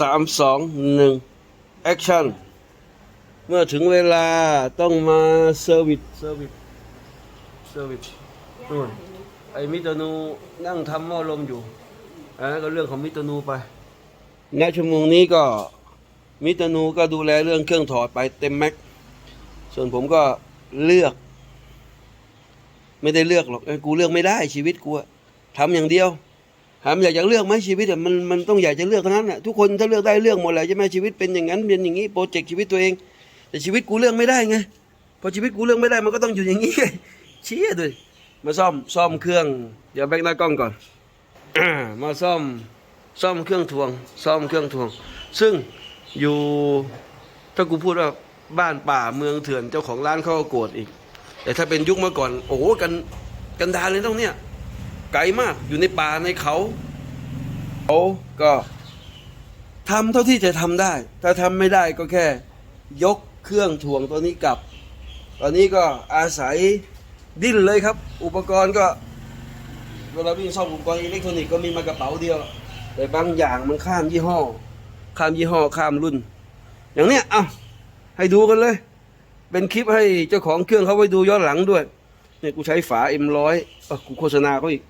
สามสองหนึ่งแอคชั่นเมื่อถึงเวลาต้องมาเซอร์วิสเซอร์วิสเซอร์วิสนู่นไอ้มิตรนูนั่งทำหม้อลมอยู่อันนั้นก็เรื่องของมิตรนูไปณชั่วโมงนี้ก็มิตรนูก็ดูแลเรื่องเครื่องถอดไปเต็มแม็กซ์ส่วนผมก็เลือก ไม่ได้เลือกหรอกกูเลือกไม่ได้ชีวิตกูทำอย่างเดียว ถามอยากจะเลือกไหมชีวิตมันมันต้องอยากจะเลือกทั้งนั้นอะทุกคนถ้าเลือกได้เลือกหมดแหละใช่ไหมชีวิตเป็นอย่างนั้นเป็นอย่างนี้โปรเจกต์ชีวิตตัวเอง แต่ชีวิตกูเลือกไม่ได้ไงพอชีวิตกูเลือกไม่ได้มันก็ต้องอยู่อย่างนี้เชี่ยด้วยมาซ่อมซ่อมเครื่อง เดี๋ยวแบกหน้ากล้องก่อนมาซ่อมซ่อมเครื่องทวง ซ่อมเครื่องทวง ซึ่งอยู่ถ้ากูพูดว่าบ้านป่าเมืองเถื่อนเจ้าของร้านเขาก็โกรธอีก แต่ถ้าเป็นยุคเมื่อก่อน โอ้โหกันกันดารเลยต้องเนี่ย ไกลมากอยู่ในป่าในเขาเขาก็ทำเท่าที่จะทำได้ ถ้าทำไม่ได้ก็แค่ ยกเครื่องถ่วงตัวนี้กลับ ตอนนี้ก็อาศัยดิ้นเลยครับ อุปกรณ์ก็เวลาวิ่งซ่อมอุปกรณ์อิเล็กทรอนิกส์ก็มีมากระเป๋าเดียว แต่บางอย่างมันข้ามยี่ห้อ ข้ามยี่ห้อข้ามรุ่น อย่างเนี้ยเอาให้ดูกันเลย เป็นคลิปให้เจ้าของเครื่องเขาไปดูย้อนหลังด้วยเนี่ยกูใช้ฝา M100 เออกูโฆษณาเขาอีก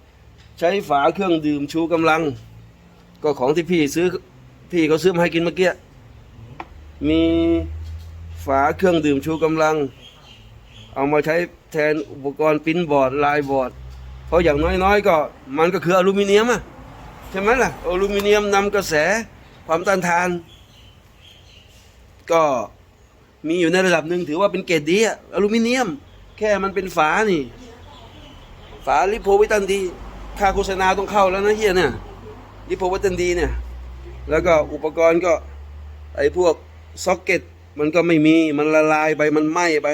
ใช้ฝาเครื่องดื่มชูกำลัง ก็ของที่พี่ซื้อพี่เขาซื้อมาให้กินเมื่อกี้มีฝาเครื่องดื่มชูกำลัง เอามาใช้แทนอุปกรณ์ปริ้นบอร์ดลายบอร์ด เพราะอย่างน้อยๆ ก็มันก็คืออลูมิเนียมอะใช่ไหมล่ะอลูมิเนียมนำกระแสความต้านทาน ก็มีอยู่ในระดับหนึ่งถือว่าเป็นเกรดดีอะอลูมิเนียม แค่มันเป็นฝานี่ ฝาลิโพวิตันดี ค่าโฆษณาต้องเข้าแล้วนะเฮียเนี่ยลิโพวิตันดีเนี่ย แล้วก็อุปกรณ์ก็ไอ้พวกซ็อกเก็ตมันก็ไม่มีมันละลายไปมันไหม้ไป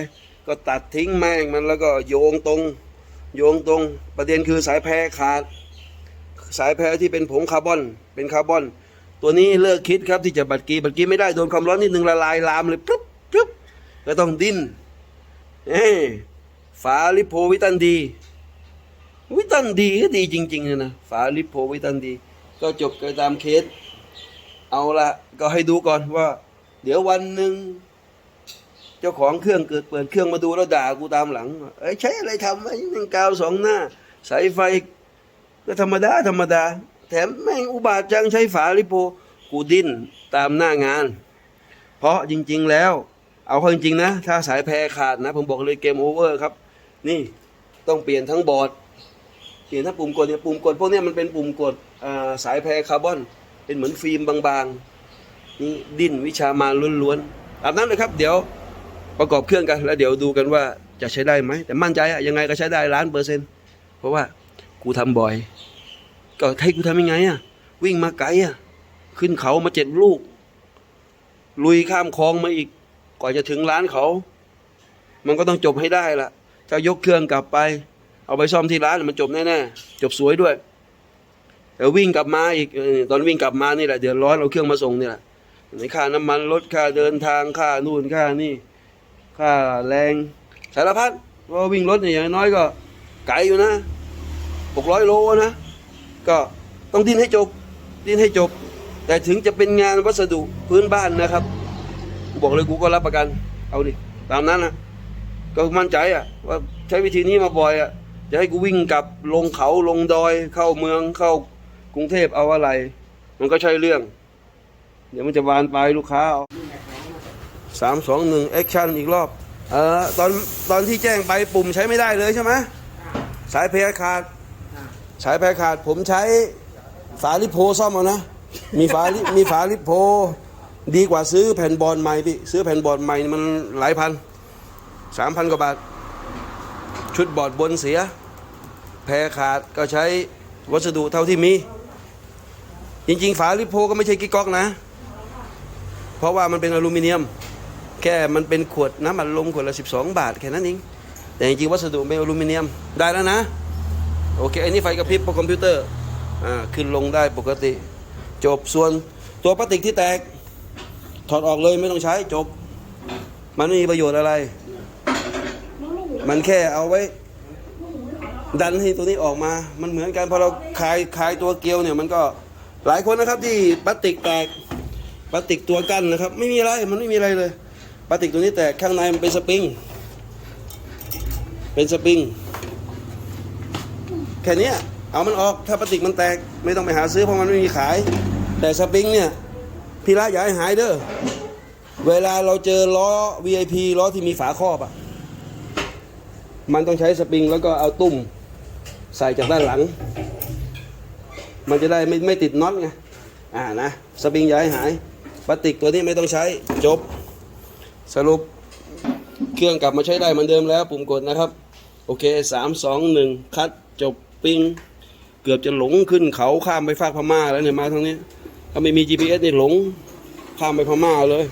ก็ตัดทิ้งแม่งมันแล้วก็โยงตรง โยงตรง ประเด็นคือสายแพรขาด สายแพรที่เป็นผงคาร์บอน เป็นคาร์บอน ตัวนี้เลิกคิดครับที่จะบัดกีบัดกีไม่ได้โดนความร้อนนิดนึงละลายลามเลยปุ๊บปุ๊บก็ต้องดิ้นเอ้ฝาลิโพวิตันดี วิตันดีก็ดีจริงๆเลยนะฝาลิโพวิตันดี ก็จบกันตามเคส เอาละก็ให้ดูก่อนว่า เดี๋ยววันหนึ่งเจ้าของเครื่องเกิดเปิดเครื่องมาดูแล้วด่ากูตามหลังเอ้ยใช้อะไรทำไอ้หนึ่งกาวสองหน้า สายไฟก็ธรรมดาธรรมดา แถมแม่งอุบาทจังใช้ฝาลิโพกูดิ้นตามหน้างาน เพราะจริง ๆแล้ว เอาเข้าจริงๆนะ ถ้าสายแพรขาดนะ ผมบอกเลยเกมโอเวอร์ครับ นี่ต้องเปลี่ยนทั้งบอร์ด เปลี่ยนทั้งปุ่มกดเนี่ยปุ่มกดพวกนี้มันเป็นปุ่มกดสายแพรคาร์บอน เป็นเหมือนฟิล์มบางๆนี่ดิ้นวิชามาล้วนๆอาบน้ำเลยครับ เดี๋ยวประกอบเครื่องกัน แล้วเดี๋ยวดูกันว่าจะใช้ได้ไหม แต่มั่นใจอะยังไงก็ใช้ได้ล้านเปอร์เซ็นต์เพราะว่ากูทำบ่อย ก็ให้กูทำยังไงอะวิ่งมาไกลอะขึ้นเขามาเจ็ดลูก ลุยข้ามคลองมาอีกกว่าจะถึงร้านเขา มันก็ต้องจบให้ได้ละถ้ายกเครื่องกลับไป เอาไปซ่อมที่ร้านมันจบแน่ๆจบสวยด้วยแต่วิ่งกลับมาอีกตอนวิ่งกลับมานี่แหละเดือดร้อนเอาเครื่องมาส่งนี่แหละในค่าน้ำมันรถค่าเดินทางค่านู่นค่านี่ ค่าแรงสารพัดว่าวิ่งรถเนี่ยอย่างน้อยก็ ไกลอยู่นะหกร้อยโลนะ ก็ต้องดิ้นให้จบ ดิ้นให้จบ แต่ถึงจะเป็นงานวัสดุพื้นบ้านนะครับกูบอกเลยกูก็รับประกัน เอาดิตามนั้นนะก็มั่นใจอะว่าใช้วิธีนี้มาบ่อยอะ จะให้กูวิ่งกลับลงเขาลงดอยเข้าเมืองเข้ากรุงเทพเอาอะไร มันก็ใช่เรื่อง เดี๋ยวมันจะบานปลายลูกค้าเอาสามสองหนึ่งแอคชั่นอีกรอบ เออตอนตอนที่แจ้งไปปุ่มใช้ไม่ได้เลยใช่ไหมสายเพรขาด สายแพรขาดผมใช้ฝาลิโพซ่อมเอานะ มีฝาลิมีฝาลิโพ ดีกว่าซื้อแผ่นบอลใหม่พี่ซื้อแผ่นบอลใหม่มันหลายพันสามพันกว่าบาท ชุดบอดบนเสีย แพรขาดก็ใช้วัสดุเท่าที่มี จริง ๆ ฝาลิโพก็ไม่ใช่กิ๊กก๊อกนะ เพราะว่ามันเป็นอลูมิเนียม แค่มันเป็นขวดน้ำอัดลมขวดละ 12 บาทแค่นั้นเองแต่จริงๆวัสดุเป็นอลูมิเนียมได้แล้วนะ โอเคอันนี้ไฟกระพริบเพราะคอมพิวเตอร์อ่าขึ้นลงได้ปกติ จบส่วนตัวพลาสติกที่แตก ถอดออกเลยไม่ต้องใช้จบ มันไม่มีประโยชน์อะไร มันแค่เอาไว้ ดันให้ตัวนี้ออกมา มันเหมือนกันพอเราคลายคลายตัวเกลียวเนี่ยมันก็หลายคนนะครับที่พลาสติกแตกพลาสติกตัวกั้นนะครับ ไม่มีอะไรมันไม่มีอะไรเลยพลาสติกตัวนี้แตกข้างในมันเป็นสปริง เป็นสปริงแค่นี้เอามันออกถ้าพลาสติกมันแตกไม่ต้องไปหาซื้อเพราะมันไม่มีขาย แต่สปริงเนี่ยพี่ละอย่าให้หายเด้อเวลาเราเจอล้อ VIP ล้อที่มีฝาครอบอะมันต้องใช้สปริงแล้วก็เอาตุ้ม ใส่จากด้านหลัง มันจะได้ไม่ไม่ติดน็อตไงอ่านะสปริงย่าให้หายพลาสติกตัวนี้ไม่ต้องใช้จบ สรุปเครื่องกลับมาใช้ได้เหมือนเดิมแล้วปุ่มกดนะครับ โอเคสามสองหนึ่งคัดจบปิ้งเกือบจะหลงขึ้นเขาข้ามไปฟากพม่าแล้วเนี่ยมาทางนี้ ถ้าไม่มี GPS นี่หลงข้ามไปพม่าเลย